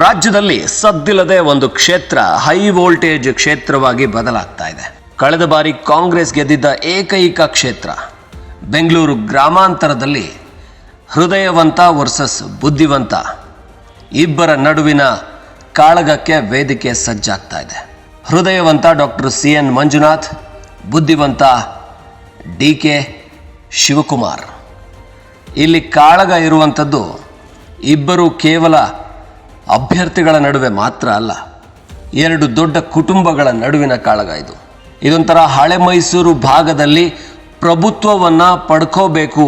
ರಾಜ್ಯದಲ್ಲಿ ಸದ್ದಿಲ್ಲದೆ ಒಂದು ಕ್ಷೇತ್ರ ಹೈ ವೋಲ್ಟೇಜ್ ಕ್ಷೇತ್ರವಾಗಿ ಬದಲಾಗ್ತಾ ಇದೆ. ಕಳೆದ ಬಾರಿ ಕಾಂಗ್ರೆಸ್ ಗೆದ್ದಿದ್ದ ಏಕೈಕ ಕ್ಷೇತ್ರ, ಬೆಂಗಳೂರು ಗ್ರಾಮಾಂತರದಲ್ಲಿ ಹೃದಯವಂತ ವರ್ಸಸ್ ಬುದ್ಧಿವಂತ ಇಬ್ಬರ ನಡುವಿನ ಕಾಳಗಕ್ಕೆ ವೇದಿಕೆ ಸಜ್ಜಾಗ್ತಾ ಇದೆ. ಹೃದಯವಂತ ಡಾಕ್ಟರ್ ಸಿ ಎನ್ ಮಂಜುನಾಥ್, ಬುದ್ಧಿವಂತ ಡಿ ಕೆ ಶಿವಕುಮಾರ್. ಇಲ್ಲಿ ಕಾಳಗ ಇರುವಂಥದ್ದು ಇಬ್ಬರು ಕೇವಲ ಅಭ್ಯರ್ಥಿಗಳ ನಡುವೆ ಮಾತ್ರ ಅಲ್ಲ, ಎರಡು ದೊಡ್ಡ ಕುಟುಂಬಗಳ ನಡುವಿನ ಕಾಳಗ ಇದು. ಇದೊಂಥರ ಹಳೆ ಮೈಸೂರು ಭಾಗದಲ್ಲಿ ಪ್ರಭುತ್ವವನ್ನು ಪಡ್ಕೋಬೇಕು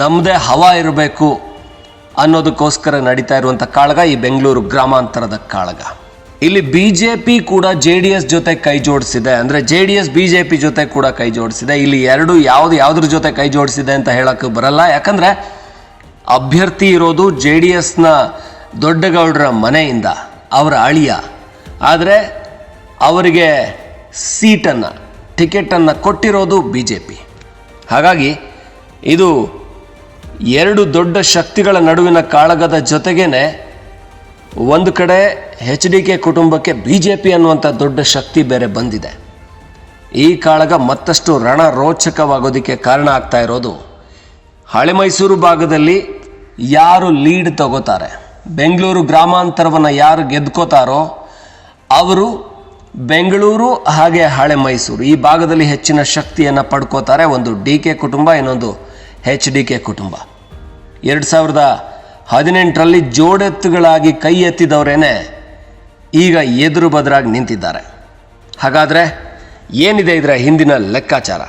ನಮ್ಮದೇ ಹವಾ ಇರಬೇಕು ಅನ್ನೋದಕ್ಕೋಸ್ಕರ ನಡೀತಾ ಇರುವಂಥ ಕಾಳಗ ಈ ಬೆಂಗಳೂರು ಗ್ರಾಮಾಂತರದ ಕಾಳಗ. ಇಲ್ಲಿ ಬಿ ಜೆ ಪಿ ಕೂಡ ಜೆ ಡಿ ಎಸ್ ಜೊತೆ ಕೈ ಜೋಡಿಸಿದೆ, ಅಂದರೆ J D S B J P ಜೊತೆ ಕೂಡ ಕೈ ಜೋಡಿಸಿದೆ. ಇಲ್ಲಿ ಎರಡು ಯಾವುದು ಯಾವುದ್ರ ಜೊತೆ ಕೈ ಜೋಡಿಸಿದೆ ಅಂತ ಹೇಳೋಕ್ಕೆ ಬರಲ್ಲ. ಯಾಕಂದರೆ ಅಭ್ಯರ್ಥಿ ಇರೋದು ಜೆ ಡಿ ಎಸ್ನ ದೊಡ್ಡಗೌಡರ ಮನೆಯಿಂದ ಅವರ ಅಳಿಯ. ಆದರೆ ಅವರಿಗೆ ಸೀಟನ್ನು, ಟಿಕೆಟನ್ನು ಕೊಟ್ಟಿರೋದು ಬಿ ಜೆ ಪಿ ಹಾಗಾಗಿ ಇದು ಎರಡು ದೊಡ್ಡ ಶಕ್ತಿಗಳ ನಡುವಿನ ಕಾಳಗದ ಜೊತೆಗೇನೆ ಒಂದು ಕಡೆ ಎಚ್ ಡಿ ಕೆ ಕುಟುಂಬಕ್ಕೆ ಬಿ ಜೆ ಪಿ ಅನ್ನುವಂಥ ದೊಡ್ಡ ಶಕ್ತಿ ಬೇರೆ ಬಂದಿದೆ. ಈ ಕಾಳಗ ಮತ್ತಷ್ಟು ರಣರೋಚಕವಾಗೋದಕ್ಕೆ ಕಾರಣ ಆಗ್ತಾ ಇರೋದು. ಹಳೆ ಮೈಸೂರು ಭಾಗದಲ್ಲಿ ಯಾರು ಲೀಡ್ ತಗೋತಾರೆ? ಬೆಂಗಳೂರು ಗ್ರಾಮಾಂತರವನ್ನು ಯಾರು ಗೆದ್ಕೋತಾರೋ ಅವರು ಬೆಂಗಳೂರು ಹಾಗೆ ಹಳೆ ಮೈಸೂರು ಈ ಭಾಗದಲ್ಲಿ ಹೆಚ್ಚಿನ ಶಕ್ತಿಯನ್ನು ಪಡ್ಕೋತಾರೆ ಒಂದು ಡಿ ಕೆ ಕುಟುಂಬ, ಇನ್ನೊಂದು ಎಚ್ ಡಿ ಕೆ ಕುಟುಂಬ. ಎರಡು ಸಾವಿರದ ಹದಿನೆಂಟರಲ್ಲಿ ಜೋಡೆತ್ತುಗಳಾಗಿ ಕೈ ಎತ್ತಿದವರೇನೆ ಈಗ ಎದುರು ಬದರಾಗಿ ನಿಂತಿದ್ದಾರೆ. ಹಾಗಾದರೆ ಏನಿದೆ ಇದರ ಹಿಂದಿನ ಲೆಕ್ಕಾಚಾರ?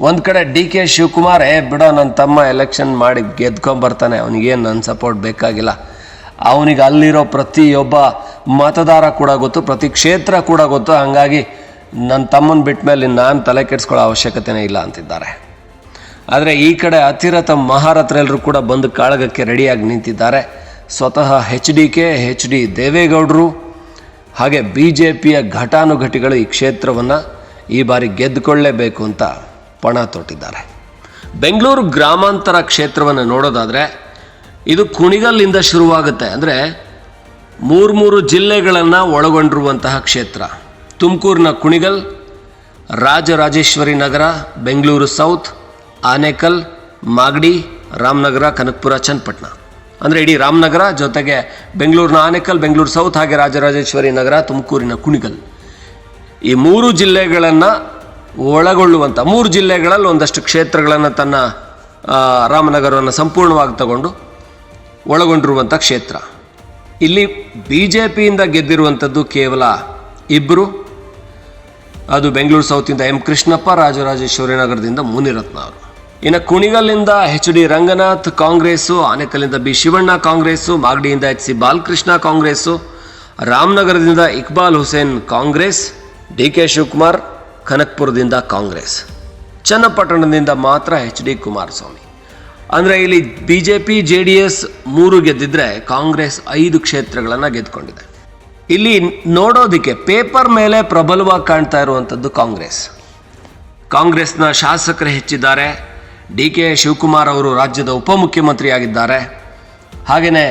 ಒಂದು ಕಡೆ ಡಿ ಕೆ ಶಿವಕುಮಾರ್, ಬಿಡೋ ನನ್ನ ತಮ್ಮ ಎಲೆಕ್ಷನ್ ಮಾಡಿ ಗೆದ್ಕೊಂಬರ್ತಾನೆ ಅವನಿಗೇನು ನನ್ನ ಸಪೋರ್ಟ್ ಬೇಕಾಗಿಲ್ಲ. ಅವನಿಗೆ ಅಲ್ಲಿರೋ ಪ್ರತಿಯೊಬ್ಬ ಮತದಾರ ಕೂಡ ಗೊತ್ತು, ಪ್ರತಿ ಕ್ಷೇತ್ರ ಕೂಡ ಗೊತ್ತು. ಹಾಗಾಗಿ ನನ್ನ ತಮ್ಮನ ಬಿಟ್ಟ ಮೇಲೆ ನಾನು ತಲೆ ಕೆಡಿಸ್ಕೊಳ್ಳೋ ಅವಶ್ಯಕತೆನೇ ಇಲ್ಲ ಅಂತಿದ್ದಾರೆ. ಆದರೆ ಈ ಕಡೆ ಅತಿರಥ ಮಹಾರಥರೆಲ್ಲರೂ ಕೂಡ ಬಂದು ಕಾಳಗಕ್ಕೆ ರೆಡಿಯಾಗಿ ನಿಂತಿದ್ದಾರೆ. ಸ್ವತಃ H D K H D ದೇವೇಗೌಡರು, ಹಾಗೆ ಬಿ ಜೆ ಪಿಯ ಘಟಾನುಘಟಿಗಳು ಈ ಕ್ಷೇತ್ರವನ್ನು ಈ ಬಾರಿ ಗೆದ್ದುಕೊಳ್ಳೇಬೇಕು ಅಂತ ಪಣ ತೊಟ್ಟಿದ್ದಾರೆ. ಬೆಂಗಳೂರು ಗ್ರಾಮಾಂತರ ಕ್ಷೇತ್ರವನ್ನು ನೋಡೋದಾದರೆ ಇದು ಕುಣಿಗಲ್ಲಿಂದ ಶುರುವಾಗುತ್ತೆ. ಅಂದರೆ ಮೂರು ಮೂರು ಜಿಲ್ಲೆಗಳನ್ನು ಒಳಗೊಂಡಿರುವಂತಹ ಕ್ಷೇತ್ರ. ತುಮಕೂರಿನ ಕುಣಿಗಲ್, ರಾಜರಾಜೇಶ್ವರಿ ನಗರ, ಬೆಂಗಳೂರು ಸೌತ್, ಆನೇಕಲ್, ಮಾಗಡಿ, ರಾಮನಗರ, ಕನಕಪುರ, ಚನ್ನಪಟ್ಟಣ. ಅಂದರೆ ಇಡೀ ರಾಮನಗರ ಜೊತೆಗೆ ಬೆಂಗಳೂರಿನ ಆನೇಕಲ್, ಬೆಂಗಳೂರು ಸೌತ್ ಹಾಗೆ ರಾಜರಾಜೇಶ್ವರಿ ನಗರ, ತುಮಕೂರಿನ ಕುಣಿಗಲ್. ಈ ಮೂರು ಜಿಲ್ಲೆಗಳನ್ನು ಒಳಗೊಳ್ಳುವಂಥ ಮೂರು ಜಿಲ್ಲೆಗಳಲ್ಲಿ ಒಂದಷ್ಟು ಕ್ಷೇತ್ರಗಳನ್ನು ತನ್ನ ರಾಮನಗರವನ್ನು ಸಂಪೂರ್ಣವಾಗಿ ತಗೊಂಡು ಒಳಗೊಂಡಿರುವಂಥ ಕ್ಷೇತ್ರ. ಇಲ್ಲಿ ಬಿ ಜೆ ಪಿಯಿಂದ ಗೆದ್ದಿರುವಂಥದ್ದು ಕೇವಲ ಇಬ್ಬರು ಅದು ಬೆಂಗಳೂರು ಸೌತಿಂದ ಎಂ ಕೃಷ್ಣಪ್ಪ, ರಾಜರಾಜೇಶ್ವರಿ ನಗರದಿಂದ ಮುನಿರತ್ನ ಅವರು. ಇನ್ನು ಕುಣಿಗಲ್ಲಿಂದ ಎಚ್ ಡಿ ರಂಗನಾಥ್ ಕಾಂಗ್ರೆಸ್ಸು, ಆನೇಕಲ್ಲಿಂದ ಬಿ ಶಿವಣ್ಣ ಕಾಂಗ್ರೆಸ್ಸು, ಮಾಗಡಿಯಿಂದ H C Balakrishna Congress, ರಾಮನಗರದಿಂದ Iqbal Hussain Congress, D K Shivakumar ಕನಕ್ಪುರದಿಂದ Congress. ಚನ್ನಪಟ್ಟಣದಿಂದ ಮಾತ್ರ ಎಚ್ ಡಿ ಕುಮಾರಸ್ವಾಮಿ. ಅಂದರೆ ಇಲ್ಲಿ B J P J D S ಮೂರು ಗೆದ್ದಿದ್ರೆ ಕಾಂಗ್ರೆಸ್ ಐದು ಕ್ಷೇತ್ರಗಳನ್ನು ಗೆದ್ದುಕೊಂಡಿದೆ ಇಲ್ಲಿ ನೋಡೋದಕ್ಕೆ ಪೇಪರ್ ಮೇಲೆ ಪ್ರಬಲವಾಗಿ ಕಾಣ್ತಾ ಇರುವಂಥದ್ದು ಕಾಂಗ್ರೆಸ್. ಕಾಂಗ್ರೆಸ್ನ ಶಾಸಕರು ಹೆಚ್ಚಿದ್ದಾರೆ. ಡಿ ಕೆ ಶಿವಕುಮಾರ್ ಅವರು ರಾಜ್ಯದ ಉಪಮುಖ್ಯಮಂತ್ರಿಯಾಗಿದ್ದಾರೆ. ಹಾಗೆಯೇ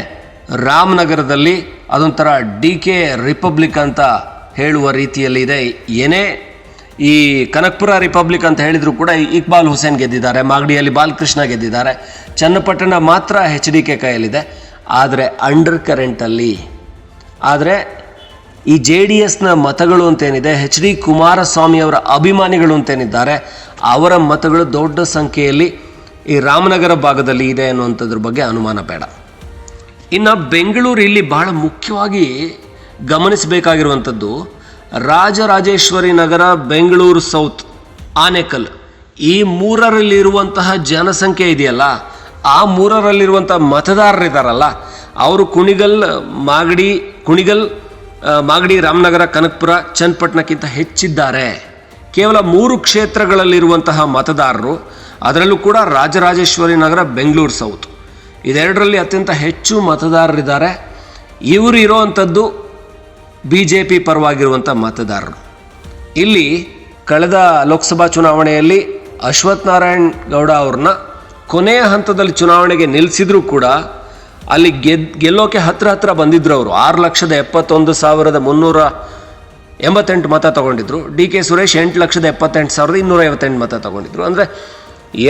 ರಾಮನಗರದಲ್ಲಿ ಅದೊಂಥರ ಡಿ ಕೆ ರಿಪಬ್ಲಿಕ್ ಅಂತ ಹೇಳುವ ರೀತಿಯಲ್ಲಿ ಇದೆ. ಏನೇ ಈ ಕನಕ್ಪುರ ರಿಪಬ್ಲಿಕ್ ಅಂತ ಹೇಳಿದ್ರು ಕೂಡ ಇಕ್ಬಾಲ್ ಹುಸೇನ್ ಗೆದ್ದಿದ್ದಾರೆ, ಮಾಗಡಿಯಲ್ಲಿ ಬಾಲಕೃಷ್ಣ ಗೆದ್ದಿದ್ದಾರೆ. ಚನ್ನಪಟ್ಟಣ ಮಾತ್ರ ಎಚ್ ಡಿ ಕೆ ಕೈಯಲ್ಲಿದೆ. ಆದರೆ ಅಂಡರ್ ಕರೆಂಟಲ್ಲಿ ಆದರೆ ಈ ಜೆ ಡಿ ಎಸ್ನ ಮತಗಳು ಅಂತೇನಿದೆ, ಎಚ್ ಡಿ ಕುಮಾರಸ್ವಾಮಿ ಅವರ ಅಭಿಮಾನಿಗಳು ಅಂತೇನಿದ್ದಾರೆ, ಅವರ ಮತಗಳು ದೊಡ್ಡ ಸಂಖ್ಯೆಯಲ್ಲಿ ಈ ರಾಮನಗರ ಭಾಗದಲ್ಲಿ ಇದೆ ಅನ್ನುವಂಥದ್ರ ಬಗ್ಗೆ ಅನುಮಾನ ಬೇಡ. ಇನ್ನು ಬೆಂಗಳೂರು ಇಲ್ಲಿ ಬಹಳ ಮುಖ್ಯವಾಗಿ ಗಮನಿಸಬೇಕಾಗಿರುವಂಥದ್ದು ರಾಜರಾಜೇಶ್ವರಿ ನಗರ, ಬೆಂಗಳೂರು ಸೌತ್ ಆನೇಕಲ್ ಈ ಮೂರರಲ್ಲಿರುವಂತಹ ಜನಸಂಖ್ಯೆ ಇದೆಯಲ್ಲ, ಆ ಮೂರರಲ್ಲಿರುವಂಥ ಮತದಾರರಿದ್ದಾರಲ್ಲ ಅವರು ಕುಣಿಗಲ್, ಮಾಗಡಿ ಕುಣಿಗಲ್ ಮಾಗಡಿ ರಾಮನಗರ, ಕನಕಪುರ, ಚನ್ನಪಟ್ಟಣಕ್ಕಿಂತ ಹೆಚ್ಚಿದ್ದಾರೆ. ಕೇವಲ ಮೂರು ಕ್ಷೇತ್ರಗಳಲ್ಲಿರುವಂತಹ ಮತದಾರರು, ಅದರಲ್ಲೂ ಕೂಡ ರಾಜರಾಜೇಶ್ವರಿ ನಗರ, ಬೆಂಗಳೂರು ಸೌತ್. ಇದೆರಡರಲ್ಲಿ ಅತ್ಯಂತ ಹೆಚ್ಚು ಮತದಾರರಿದ್ದಾರೆ. ಇವರು ಇರೋವಂಥದ್ದು ಬಿ ಜೆ ಪಿ ಪರವಾಗಿರುವಂಥ ಮತದಾರರು. ಇಲ್ಲಿ ಕಳೆದ ಲೋಕಸಭಾ ಚುನಾವಣೆಯಲ್ಲಿ ಅಶ್ವಥ್ ನಾರಾಯಣ್ ಗೌಡ ಅವ್ರನ್ನ ಕೊನೆಯ ಹಂತದಲ್ಲಿ ಚುನಾವಣೆಗೆ ನಿಲ್ಲಿಸಿದ್ರೂ ಕೂಡ ಅಲ್ಲಿ ಗೆದ್, ಗೆಲ್ಲೋಕೆ ಹತ್ರ ಹತ್ರ ಬಂದಿದ್ರು ಅವರು. ಆರು ಲಕ್ಷದ ಎಪ್ಪತ್ತೊಂದು ಸಾವಿರದ ಮುನ್ನೂರ ಎಂಬತ್ತೆಂಟು ಮತ ತಗೊಂಡಿದ್ರು. ಡಿ ಕೆ ಸುರೇಶ್ ಎಂಟು ಲಕ್ಷದ ಎಪ್ಪತ್ತೆಂಟು ಸಾವಿರದ ಇನ್ನೂರ ಐವತ್ತೆಂಟು ಮತ ತಗೊಂಡಿದ್ರು. ಅಂದರೆ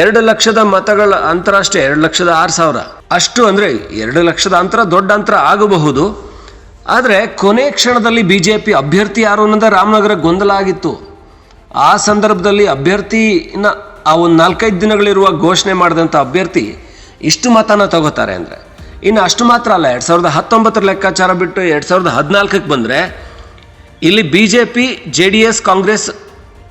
ಎರಡು ಲಕ್ಷದ ಮತಗಳ ಅಂತರ ಅಷ್ಟೇ, ಎರಡು ಲಕ್ಷದ ಆರು ಸಾವಿರ. ಅಷ್ಟು ಅಂದರೆ ಎರಡು ಲಕ್ಷದ ಅಂತರ ದೊಡ್ಡ ಅಂತರ ಆಗಬಹುದು. ಆದರೆ ಕೊನೆ ಕ್ಷಣದಲ್ಲಿ ಬಿ ಜೆ ಪಿ ಅಭ್ಯರ್ಥಿ ಯಾರು ಅನ್ನೋದೇ ರಾಮನಗರ ಗೊಂದಲ ಆಗಿತ್ತು. ಆ ಸಂದರ್ಭದಲ್ಲಿ ಅಭ್ಯರ್ಥಿನ ಆ ಒಂದು ನಾಲ್ಕೈದು ದಿನಗಳಿರುವ ಘೋಷಣೆ ಮಾಡಿದಂಥ ಅಭ್ಯರ್ಥಿ ಇಷ್ಟು ಮತನ ತಗೋತಾರೆ ಅಂದರೆ. ಇನ್ನು ಅಷ್ಟು ಮಾತ್ರ ಅಲ್ಲ, ಎರಡು ಸಾವಿರದ ಹತ್ತೊಂಬತ್ತರ ಲೆಕ್ಕಾಚಾರ ಬಿಟ್ಟು ಎರಡು ಸಾವಿರದ ಹದಿನಾಲ್ಕಕ್ಕೆ ಬಂದರೆ ಇಲ್ಲಿ B J P J D S Congress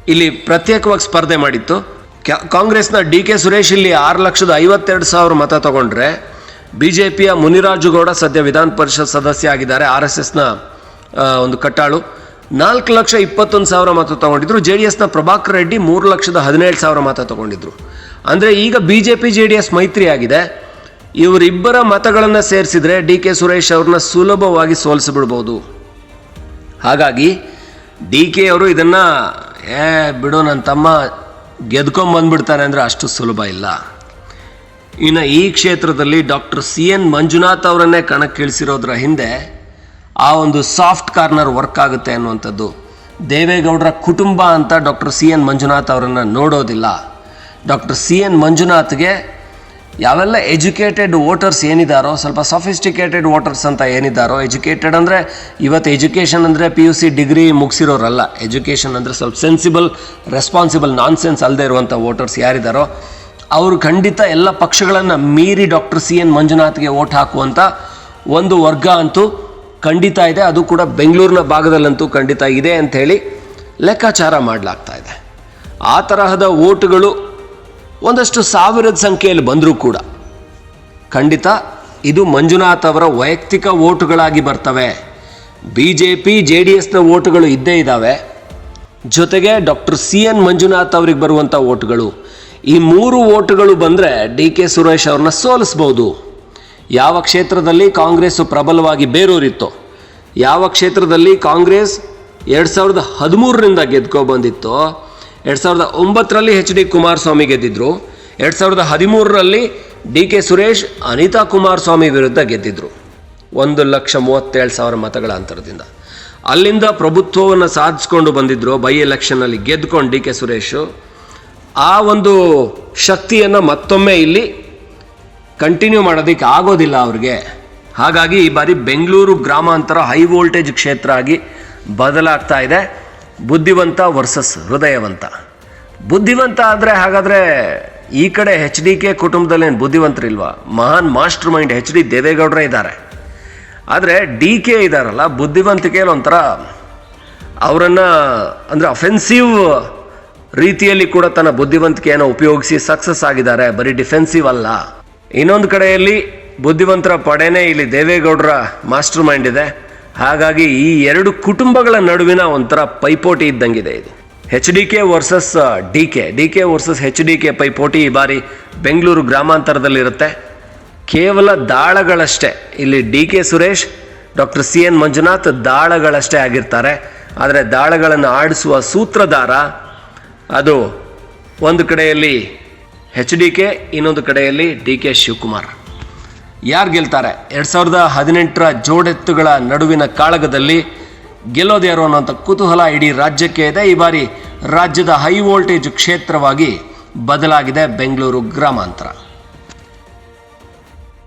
ಇಲ್ಲಿ ಪ್ರತ್ಯೇಕವಾಗಿ ಸ್ಪರ್ಧೆ ಮಾಡಿತ್ತು. ಕ್ಯಾ- ಕಾಂಗ್ರೆಸ್ನ ಡಿ ಕೆ ಸುರೇಶ್ ಇಲ್ಲಿ ಆರು ಲಕ್ಷದ ಐವತ್ತೆರಡು ಸಾವಿರ ಮತ ತಗೊಂಡ್ರೆ ಬಿ ಜೆ ಪಿಯ ಮುನಿರಾಜುಗೌಡ ಸದ್ಯ ವಿಧಾನ ಪರಿಷತ್ ಸದಸ್ಯ ಆಗಿದ್ದಾರೆ. ಆರ್ ಎಸ್ ಎಸ್ನ ಒಂದು ಕಟ್ಟಾಳು. ನಾಲ್ಕು ಲಕ್ಷ ಇಪ್ಪತ್ತೊಂದು ಸಾವಿರ ಮತ ತಗೊಂಡಿದ್ರು. ಜೆ ಡಿ ಎಸ್ನ ಪ್ರಭಾಕರ್ ರೆಡ್ಡಿ ಮೂರು ಲಕ್ಷದ ಹದಿನೇಳು ಸಾವಿರ ಮತ ತಗೊಂಡಿದ್ರು. ಅಂದರೆ ಈಗ B J P J D S ಮೈತ್ರಿ ಆಗಿದೆ ಇವರಿಬ್ಬರ ಮತಗಳನ್ನು ಸೇರಿಸಿದ್ರೆ ಡಿ ಕೆ ಸುರೇಶ್ ಅವ್ರನ್ನ ಸುಲಭವಾಗಿ ಸೋಲಿಸಿಬಿಡ್ಬೋದು. ಹಾಗಾಗಿ ಡಿ ಕೆ ಅವರು ಇದನ್ನು, ಏ, ಬಿಡು ನನ್ನ ತಮ್ಮ ಗೆದ್ಕೊಂಬಂದ್ಬಿಡ್ತಾರೆ ಅಂದರೆ ಅಷ್ಟು ಸುಲಭ ಇಲ್ಲ. ಇನ್ನು ಈ ಕ್ಷೇತ್ರದಲ್ಲಿ ಡಾಕ್ಟರ್ ಸಿ ಎನ್ ಮಂಜುನಾಥ್ ಅವರನ್ನೇ ಕಣಕ್ಕಿಳಿಸಿರೋದ್ರ ಹಿಂದೆ ಆ ಒಂದು ಸಾಫ್ಟ್ ಕಾರ್ನರ್ ವರ್ಕ್ ಆಗುತ್ತೆ ಅನ್ನುವಂಥದ್ದು. ದೇವೇಗೌಡರ ಕುಟುಂಬ ಅಂತ ಡಾಕ್ಟರ್ ಸಿ ಎನ್ ಮಂಜುನಾಥ್ ಅವರನ್ನು ನೋಡೋದಿಲ್ಲ. ಡಾಕ್ಟರ್ ಸಿ ಎನ್ ಮಂಜುನಾಥ್ಗೆ ಯಾವೆಲ್ಲ ಎಜುಕೇಟೆಡ್ ವೋಟರ್ಸ್ ಏನಿದ್ದಾರೋ ಸ್ವಲ್ಪ ಸಫಿಸ್ಟಿಕೇಟೆಡ್ ವೋಟರ್ಸ್ ಅಂತ ಏನಿದ್ದಾರೋ ಎಜುಕೇಟೆಡ್ ಅಂದರೆ ಇವತ್ತು ಎಜುಕೇಷನ್ ಅಂದರೆ ಪಿ ಯು ಸಿ ಡಿಗ್ರಿ ಮುಗಿಸಿರೋರಲ್ಲ. ಎಜುಕೇಷನ್ ಅಂದರೆ ಸ್ವಲ್ಪ ಸೆನ್ಸಿಬಲ್, ರೆಸ್ಪಾನ್ಸಿಬಲ್ ನಾನ್ ಸೆನ್ಸ್ ಅಲ್ಲದೆ ಇರುವಂಥ ವೋಟರ್ಸ್ ಯಾರಿದ್ದಾರೋ ಅವರು ಖಂಡಿತ ಎಲ್ಲ ಪಕ್ಷಗಳನ್ನು ಮೀರಿ ಡಾಕ್ಟರ್ ಸಿ ಎನ್ ಮಂಜುನಾಥ್ಗೆ ಓಟ್ ಹಾಕುವಂಥ ಒಂದು ವರ್ಗ ಅಂತೂ ಖಂಡಿತ ಇದೆ. ಅದು ಕೂಡ ಬೆಂಗಳೂರಿನ ಭಾಗದಲ್ಲಂತೂ ಖಂಡಿತ ಇದೆ ಅಂಥೇಳಿ ಲೆಕ್ಕಾಚಾರ ಮಾಡಲಾಗ್ತಾ ಇದೆ. ಆ ತರಹದ ಓಟುಗಳು ಒಂದಷ್ಟು ಸಾವಿರದ ಸಂಖ್ಯೆಯಲ್ಲಿ ಬಂದರೂ ಕೂಡ ಖಂಡಿತ ಇದು ಮಂಜುನಾಥ್ ಅವರ ವೈಯಕ್ತಿಕ ಓಟುಗಳಾಗಿ ಬರ್ತವೆ. B J P J D ಎಸ್ನ ಓಟುಗಳು ಇದ್ದೇ ಇದ್ದಾವೆ ಜೊತೆಗೆ ಡಾಕ್ಟರ್ ಸಿ ಎನ್ ಮಂಜುನಾಥ್ ಅವ್ರಿಗೆ ಬರುವಂಥ ಓಟುಗಳು ಈ ಮೂರು ಓಟುಗಳು ಬಂದರೆ ಡಿ ಕೆ ಸುರೇಶ್ ಅವ್ರನ್ನ ಸೋಲಿಸ್ಬೋದು. ಯಾವ ಕ್ಷೇತ್ರದಲ್ಲಿ ಕಾಂಗ್ರೆಸ್ ಪ್ರಬಲವಾಗಿ ಬೇರೂರಿತ್ತೋ, ಯಾವ ಕ್ಷೇತ್ರದಲ್ಲಿ ಕಾಂಗ್ರೆಸ್ ಎರಡು ಸಾವಿರದ ಹದಿಮೂರರಿಂದ ಗೆದ್ಕೊ ಬಂದಿತ್ತೋ, ಎರಡು ಸಾವಿರದ ಒಂಬತ್ತರಲ್ಲಿ ಎಚ್ ಡಿ ಕುಮಾರಸ್ವಾಮಿ ಗೆದ್ದಿದ್ರು, ಎರಡು ಸಾವಿರದ ಹದಿಮೂರರಲ್ಲಿ ಡಿ ಕೆ ಸುರೇಶ್ ಅನಿತಾ ಕುಮಾರಸ್ವಾಮಿ ವಿರುದ್ಧ ಗೆದ್ದಿದ್ರು. ಒಂದು ಲಕ್ಷ ಮೂವತ್ತೇಳು ಸಾವಿರ ಮತಗಳ ಅಂತರದಿಂದ. ಅಲ್ಲಿಂದ ಪ್ರಭುತ್ವವನ್ನು ಸಾಧಿಸ್ಕೊಂಡು ಬಂದಿದ್ರು, ಬೈ ಎಲೆಕ್ಷನ್ನಲ್ಲಿ ಗೆದ್ಕೊಂಡು ಡಿ ಕೆ ಸುರೇಶು. ಆ ಒಂದು ಶಕ್ತಿಯನ್ನು ಮತ್ತೊಮ್ಮೆ ಇಲ್ಲಿ ಕಂಟಿನ್ಯೂ ಮಾಡೋದಕ್ಕೆ ಆಗೋದಿಲ್ಲ ಅವ್ರಿಗೆ. ಹಾಗಾಗಿ ಈ ಬಾರಿ ಬೆಂಗಳೂರು ಗ್ರಾಮಾಂತರ ಹೈ ವೋಲ್ಟೇಜ್ ಕ್ಷೇತ್ರ ಆಗಿ ಬದಲಾಗ್ತಾ ಇದೆ. ಬುದ್ಧಿವಂತ ವರ್ಸಸ್ ಹೃದಯವಂತ. ಬುದ್ಧಿವಂತ ಆದರೆ ಹಾಗಾದರೆ ಈ ಕಡೆ ಹೆಚ್ ಡಿ ಕೆ ಕುಟುಂಬದಲ್ಲೇನು ಬುದ್ಧಿವಂತರಿಲ್ವಾ? ಮಹಾನ್ ಮಾಸ್ಟರ್ ಮೈಂಡ್ ಹೆಚ್ ಡಿ ದೇವೇಗೌಡರೇ ಇದ್ದಾರೆ. ಆದರೆ ಡಿ ಕೆ ಇದ್ದಾರಲ್ಲ ಬುದ್ಧಿವಂತಿಕೆಯಲ್ಲಿ ಒಂಥರ ಅವರನ್ನು ಅಂದರೆ ಅಫೆನ್ಸಿವ್ ರೀತಿಯಲ್ಲಿ ಕೂಡ ತನ್ನ ಬುದ್ಧಿವಂತಿಕೆಯನ್ನು ಉಪಯೋಗಿಸಿ ಸಕ್ಸಸ್ ಆಗಿದ್ದಾರೆ. ಬರೀ ಡಿಫೆನ್ಸಿವ್ ಅಲ್ಲ. ಇನ್ನೊಂದು ಕಡೆಯಲ್ಲಿ ಬುದ್ಧಿವಂತರ ಪಡೆನೇ ಇಲ್ಲಿ ದೇವೇಗೌಡರ ಮಾಸ್ಟರ್ ಮೈಂಡ್ ಇದೆ. ಹಾಗಾಗಿ ಈ ಎರಡು ಕುಟುಂಬಗಳ ನಡುವಿನ ಒಂಥರ ಪೈಪೋಟಿ ಇದ್ದಂಗಿದೆ ಇದು. H D K versus, D K. D K versus H D K ಪೈಪೋಟಿ ಈ ಬಾರಿ ಬೆಂಗಳೂರು ಗ್ರಾಮಾಂತರದಲ್ಲಿರುತ್ತೆ. ಕೇವಲ ದಾಳಗಳಷ್ಟೇ. ಇಲ್ಲಿ D K Suresh, doctor C N Manjunath ದಾಳಗಳಷ್ಟೇ ಆಗಿರ್ತಾರೆ. ಆದರೆ ದಾಳಗಳನ್ನು ಆಡಿಸುವ ಸೂತ್ರಧಾರ ಅದು ಒಂದು ಕಡೆಯಲ್ಲಿ ಎಚ್ ಡಿ ಕೆ ಇನ್ನೊಂದು ಕಡೆಯಲ್ಲಿ ಡಿ ಕೆ ಶಿವಕುಮಾರ್. ಯಾರು ಗೆಲ್ತಾರೆ? ಎರಡು ಸಾವಿರದ ಹದಿನೆಂಟರ ಜೋಡೆತ್ತುಗಳ ನಡುವಿನ ಕಾಳಗದಲ್ಲಿ ಗೆಲ್ಲೋದು ಯಾರು ಅನ್ನೋಂಥ ಕುತೂಹಲ ಇಡೀ ರಾಜ್ಯಕ್ಕೆ ಇದೆ. ಈ ಬಾರಿ ರಾಜ್ಯದ ಹೈ ವೋಲ್ಟೇಜ್ ಕ್ಷೇತ್ರವಾಗಿ ಬದಲಾಗಿದೆ ಬೆಂಗಳೂರು ಗ್ರಾಮಾಂತರ.